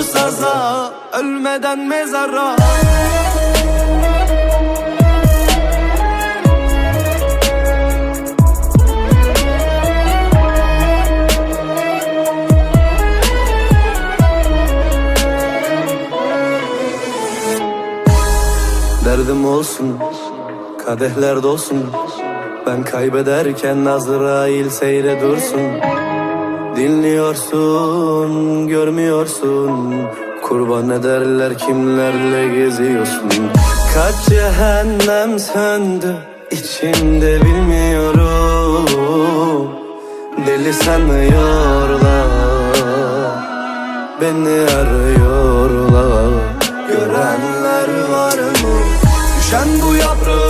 Vurdu saza Ölmeden mezara. Derdim olsun Kadehler dolsun. Ben kaybederken Azrail seyre dursun Dinliyorsun, görmüyorsun. Kurban ederler kimlerle geziyorsun. Kaç cehennem söndü içimde bilmiyorum. Deli sanıyorlar Beni arıyorlar. Görenler var mı? Düşen bu yaprağım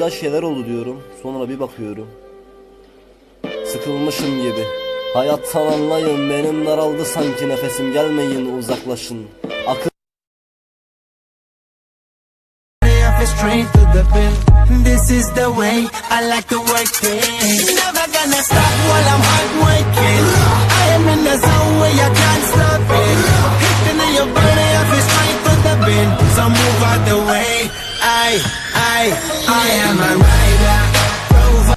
güzel şeyler oldu diyorum. Sonra bir bakıyorum. Sıkılmışım gibi. Hayattan anlayın benim daraldı sanki nefesim gelmeyin uzaklaşın. Akıl. This is the way I like to work it. Never gonna stop while I'm hard working. I am in the zone I am a rider. Rover.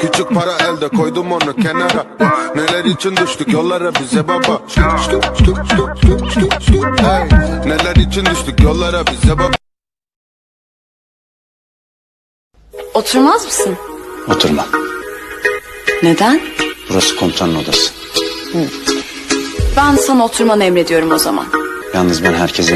Küçük para elde koydum onu kenara Neler için düştük yollara bize baba hey, Neler için düştük yollara bize baba Oturmaz mısın? Oturma. Neden? Burası komutanın odası. Ben sana oturmanı emrediyorum o zaman. Yalnız ben herkese